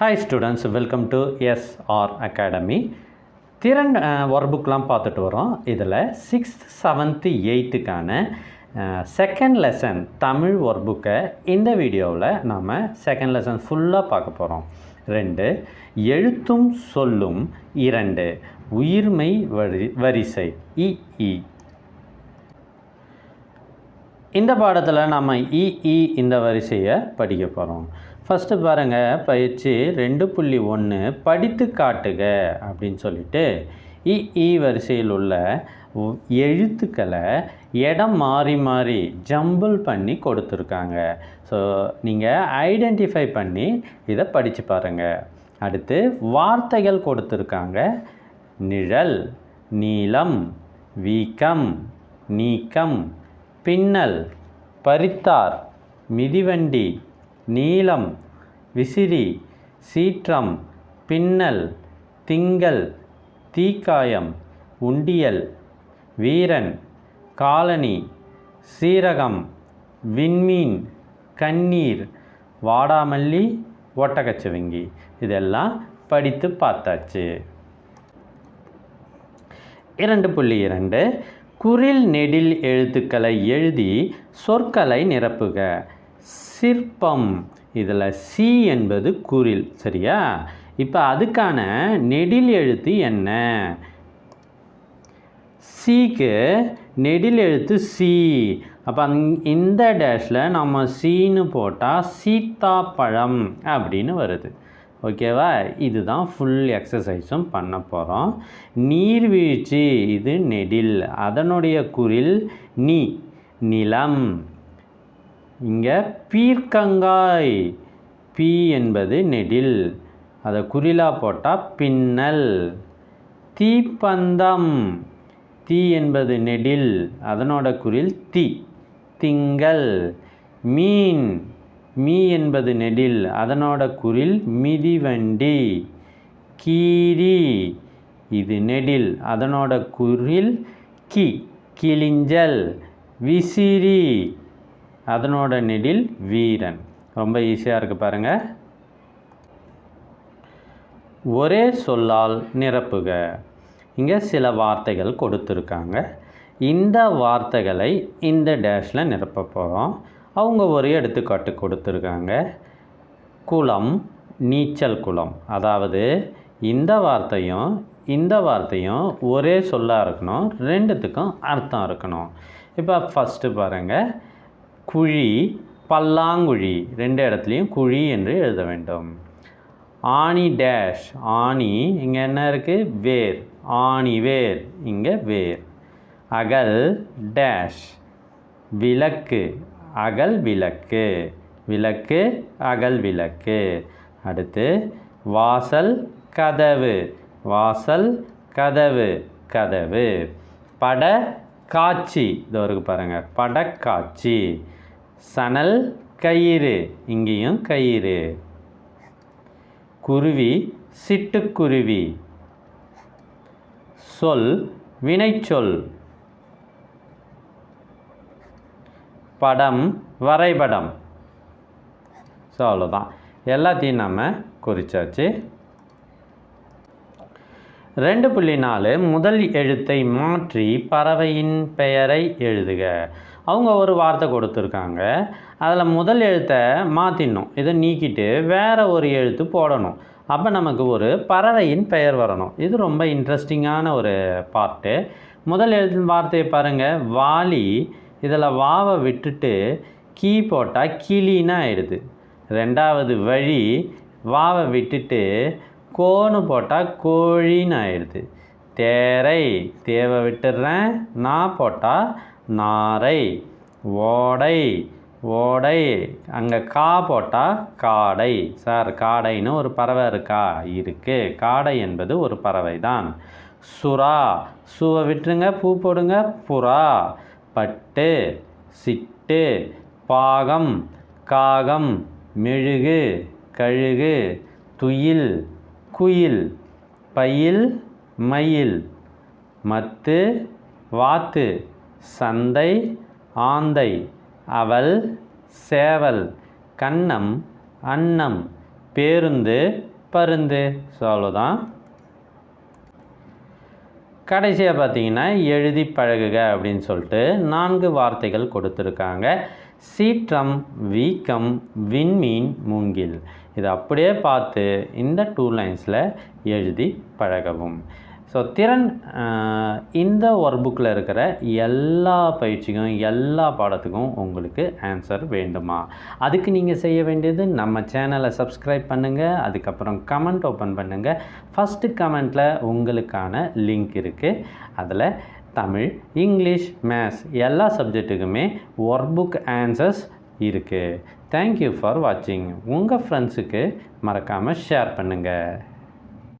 Hi students welcome to S R academy திறன் work புக்லாம் பார்த்துட்டு வரோம். இதில் சிக்ஸ்த் செவன்த்து எயித்துக்கான செகண்ட் லெசன் தமிழ் ஒர்க் புக்கை இந்த வீடியோவில் நாம் செகண்ட் லெசன் ஃபுல்லாக பார்க்க போகிறோம் ரெண்டு எழுத்தும் சொல்லும். இரண்டு உயிர்மை வரி வரிசை. இஇ இந்த பாடத்தில் நம்ம இஇ இந்த வரிசையை படிக்க போகிறோம் ஃபஸ்ட்டு பாருங்கள் பயிற்சி ரெண்டு புள்ளி ஒன்று படித்து காட்டுக அப்படின்னு சொல்லிட்டு இ இ வரிசையில் உள்ள எழுத்துக்களை இடம் மாறி மாறி ஜம்பிள் பண்ணி கொடுத்துருக்காங்க. ஸோ நீங்கள் ஐடென்டிஃபை பண்ணி இதை படித்து பாருங்கள் அடுத்து வார்த்தைகள் கொடுத்துருக்காங்க. நிழல் நீளம் வீக்கம் நீக்கம் பின்னல் பறித்தார் மிதிவண்டி நீளம் விசிறி சீற்றம் பின்னல் திங்கள் தீக்காயம் உண்டியல் வீரன் காலனி சீரகம் விண்மீன் கண்ணீர் வாடாமல்லி ஒட்டகச்சிவங்கி. இதெல்லாம் படித்து பார்த்தாச்சு. இரண்டு புள்ளி இரண்டு. குரில் நெடில் எழுத்துக்களை எழுதி சொற்களை நிரப்புக. சிற்பம். இதில் சி என்பது குரில் சரியா? இப்போ அதுக்கான நெடில் எழுத்து என்ன? சிக்கு நெடில் எழுத்து சி அப்போ அந் இந்த டேஷில் நம்ம சீன்னு போட்டால் சீத்தாப்பழம் அப்படின்னு வருது. ஓகேவா? இதுதான் ஃபுல் எக்ஸசைஸும் பண்ண போகிறோம் நீர்வீழ்ச்சி இது நெடில். அதனுடைய குரில் நீ நிலம். இங்கே பீர்க்கங்காய். பி என்பது நெடில். அதை குறிலா போட்டால் பின்னல். தீப்பந்தம். தீ என்பது நெடில். அதனோட குரில் தீ. திங்கள். மீன். மீ என்பது நெடில். அதனோட குரில் மிதிவண்டி. கீரி. இது நெடில். அதனோட குரில் கி. கிளிஞ்சல் விசிறி. அதனோட நெடில் வீரன். ரொம்ப ஈஸியாக இருக்குது பாருங்கள் ஒரே சொல்லால் நிரப்புக. இங்கே சில வார்த்தைகள் கொடுத்துருக்காங்க. இந்த வார்த்தைகளை இந்த டேஷில் நிரப்ப போகிறோம் அவங்க ஒரு எடுத்துக்காட்டு கொடுத்துருக்காங்க. குளம் நீச்சல் குளம். அதாவது இந்த வார்த்தையும் இந்த வார்த்தையும் ஒரே சொல்லாக இருக்கணும். ரெண்டுத்துக்கும் அர்த்தம் இருக்கணும். இப்போ ஃபஸ்ட்டு பாருங்கள் குழி பல்லாங்குழி ரெண்டு இடத்துலையும் குழி என்று எழுத வேண்டும். ஆணி டேஷ் ஆணி இங்கே என்ன இருக்குது வேர். ஆணி வேர். இங்கே வேர். அகல் டேஷ் விளக்கு அகல் விளக்கு. விளக்கு அகல் விளக்கு. அடுத்து வாசல் கதவு. வாசல் கதவு கதவு. பட காட்சி இதோ இருக்கு பாருங்கள் படக்காட்சி. சணல் கயிறு இங்கேயும் கயிறு. குருவி சிட்டுக்குருவி. சொல் வினைச்சொல். படம் வரைபடம். ஸோ அவ்வளோதான். எல்லாத்தையும் நம்ம குறிச்சாச்சு. ரெண்டு புள்ளி நாலு முதல் எழுத்தை மாற்றி பறவையின் பெயரை எழுதுக. அவங்க ஒரு வார்த்தை கொடுத்துருக்காங்க. அதில் முதல் எழுத்தை மாற்றிடணும் இதை நீக்கிட்டு வேறு ஒரு எழுத்து போடணும். அப்போ நமக்கு ஒரு பறவையின் பெயர் வரணும். இது ரொம்ப இன்ட்ரெஸ்டிங்கான ஒரு பார்ட்டு முதல் எழுத்து வார்த்தையை பாருங்கள் வாலி இதில் வாவை விட்டுட்டு கீ போட்டால் கிளின்னு ஆயிடுது. ரெண்டாவது வழி வாவை விட்டுட்டு கோன்னு போட்டால் கோழின்னு ஆயிடுது. தேரை தேவை விட்டுடுறேன் நான் போட்டால் நாரை ஓடை ஓடை. அங்கே கா போட்டால் காடை. சார் காடைன்னு ஒரு பறவை இருக்கா? இருக்குது காடை என்பது ஒரு பறவை தான் சுறா. சுவை விட்டுருங்க பூ போடுங்க. புறா. பட்டு. சிட்டு. பாகம். காகம். மெழுகு. கழுகு. துயில். குயில். பயில். மயில். மத்து. வாத்து. சந்தை ஆந்தை அவல் சேவல் கன்னம் அன்னம் பேருந்து பருந்து. ஸோ அவ்வளோதான். கடைசியாக பார்த்தீங்கன்னா எழுதி பழகுக அப்படின்னு சொல்லிட்டு நான்கு வார்த்தைகள் கொடுத்துருக்காங்க. சீற்றம் வீக்கம் விண்மீன் மூங்கில். இதை அப்படியே பார்த்து இந்த டூ லைன்ஸில் எழுதி பழகவும். ஸோ திறன் இந்த ஒர்க் புக்கில் இருக்கிற எல்லா பயிற்சிக்கும் எல்லா பாடத்துக்கும் உங்களுக்கு ஆன்சர் வேண்டுமா? அதுக்கு நீங்கள் செய்ய வேண்டியது நம்ம சேனலை சப்ஸ்கிரைப் பண்ணுங்கள் அதுக்கப்புறம் கமெண்ட் ஓப்பன் பண்ணுங்கள் ஃபஸ்ட்டு கமெண்ட்டில் உங்களுக்கான லிங்க் இருக்குது அதில் தமிழ் இங்கிலீஷ் மேத்ஸ் எல்லா சப்ஜெக்ட்டுக்குமே ஒர்க் புக் ஆன்சர்ஸ் இருக்குது தேங்க்யூ ஃபார் வாட்சிங் உங்கள் ஃப்ரெண்ட்ஸுக்கு மறக்காமல் ஷேர் பண்ணுங்கள்